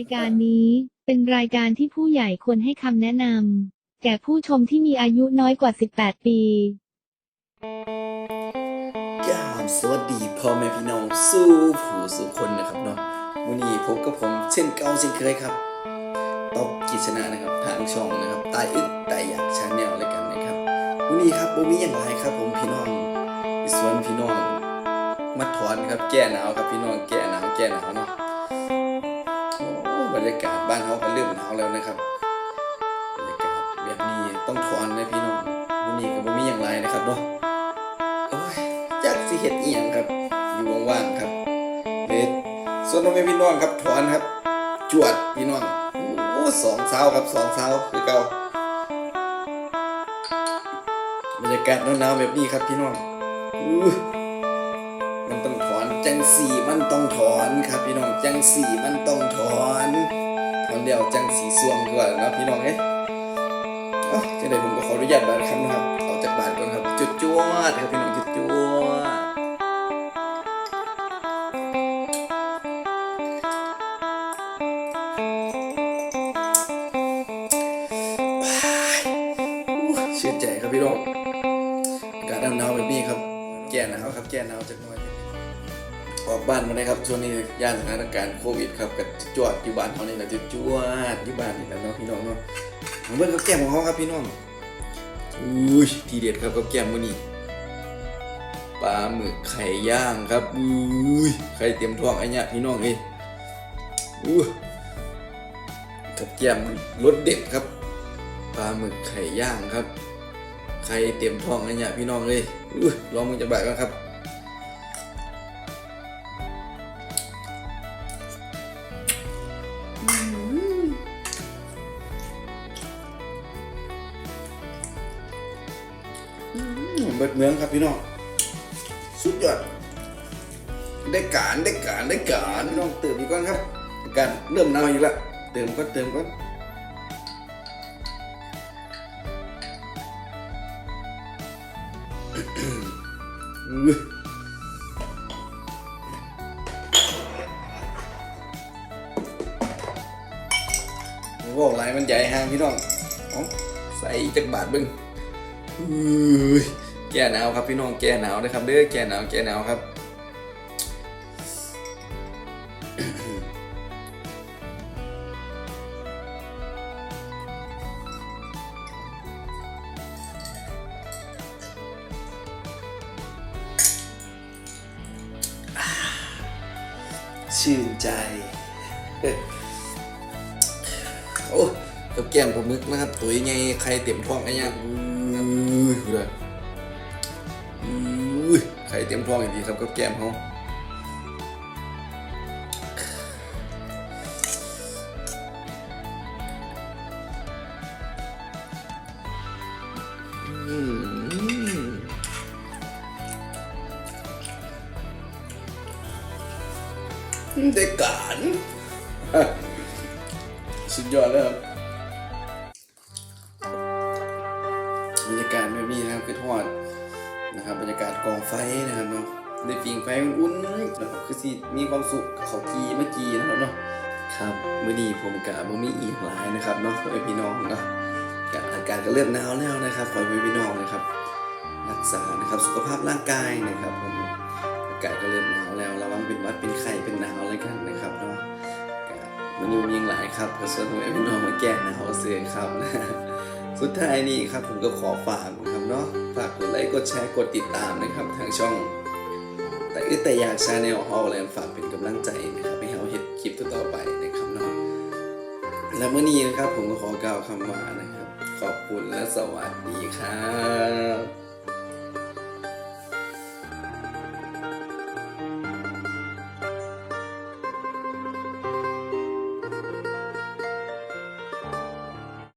ายการนี้เป็นรายการที่ผู้ใหญ่ควรให้คำแนะนำแก่ผู้ชมที่มีอายุน้อยกว่า 18 ปีกราบสวัสดีพ่อแม่พี่น้องสู้ผู้สู่คนนะครับเนาะวันนี้พบกับผมเช่นเก่าเช่นเคยครับตอบกิจนะนะครับทางช่องนะครับตายอึดตายอยากชาแนลอะไรกันนะครับวันนี้ครับผมมีอย่างไรครับ ผมพี่น้องไปสวนพี่น้องมาถอนครับแก้หนาวครับพี่น้องแก้หนาวแก้หนาวเนาะ รรยากาศบ้านเขาก็เริ่มหนาวแล้วนะครับบรรยากาศแบบนี้ต้องถอนนะพี่น้องวันนี้ก็บ่มีอย่างไรนะครับเนาะโอ้ยจักสิเฮ็ดอีหยังครับ อยู่ว่างๆครับเฮ็ดส่วนน้องพี่น้องครับถอนครับ จวดพี่น้องโอ้สองเช้าครับสองเช้าคือเก่าบรรยากาศหนาวๆแบบนี้ครับพี่น้องมันต้องถอนจังสี่มันต้องถอนครับพี่น้องจังสี่มันต้องถอน ถอนเดียวจังสีสวงดีกว่านะพี่น้องเอ้ยเอ้าจังไดผมก็ขออนุญาตบาดคำนะครับออกจากบาดก่อนครับจุดจวดครับพี่น้องจุดจวดชื่นใจครับพี่น้องอากาศหนาวๆแบบนี้ครับ แก้หนาวครับแก้หนาวจักหน่อย ออกบ้านมาได้ครับช่วงนี้ย่านสถานการณ์โควิดครับกับจวดอยู่บ้านเขานี่แหละจุดจวดอยู่บ้านนี่แหละเนาะพี่น้องเนาะผมเบิ่งกับแก้มของเขาครับพี่น้องอุ้ยทีเด็ดครับกับแก้มมื้อนี้ปลาหมึกไข่ย่างครับอุ้ยไข่เตรียมท้องไอ้เนี่ยพี่น้องเอ้ยอุ้กับแก้มรสเด็ดครับปลาหมึกไข่ย่างครับไข่เตรียมท้องไอ้เนี่ยพี่น้องเอ้ยอุ้ลองมึงจะบาดกันครับ เบิดเมืองครับพี่น้องสุดยอดได้การได้การได้การพี่น้องเติมอีกก่อนครับการเริ่มหนาวอีกแล้วเติมก่อนเติมก่อนบอโอ้โหลายมันใหญ่ฮางพี่น้องใส่จักบาทบึงอุ้ย แก้หนาวครับพี่น้องแก้หนาวนะครับเด้อแก้หนาวแก้หนาวครับชื่นใจ โอ้กับแก้มปลาหมึกนะครับ ตัวยังไงใครเต็มท้องไอ้เนี่ยอุ้ เต็มท้องอย่างดีครับกับแก้มเขาอืมได้กการสุดยอดเลยครับบรรยากาศแบบนี้นะครับคือทอด นะครับบรรยากาศกองไฟนะครับเนาะได้ฟิงไฟอุ่นๆนะครับคือสิมีความสุขเขากีเมื่อกี้นะครับเนาะครับเมื้อนี้ผมกะบ่มีอีกหลายนะครับเนาะขอพี่น้องเนาะกะอากาศก็เริ่มหนาวแล้วนะครับขอให้พี่น้องนะครับ รักษานะครับสุขภาพร่างกายนะครับผมอากาศก็เริ่มหนาวแล้วระวังเป็นวัดเป็นไข้เป็นหนาวอะไรกันนะครับเนาะกะมื้อนี้มีอีกหลายครับก็ส่วนให้พี่น้องมาแก้หนาวเสือครับ สุดท้ายนี้ครับผมก็ขอฝาก เนาะฝากกดไลค์กดแชร์กดติดตามนะครับทางช่อง แต่อึแต่อยากชาแนลฮอลแลนฝากเป็นกำลังใจนะครับให้เราเห็นคลิปต่อไปนะครับเนาะและเมื่อนี้นะครับผมก็ขอกล่าวคำว่านะครับ ขอบคุณและสวัสดีครับ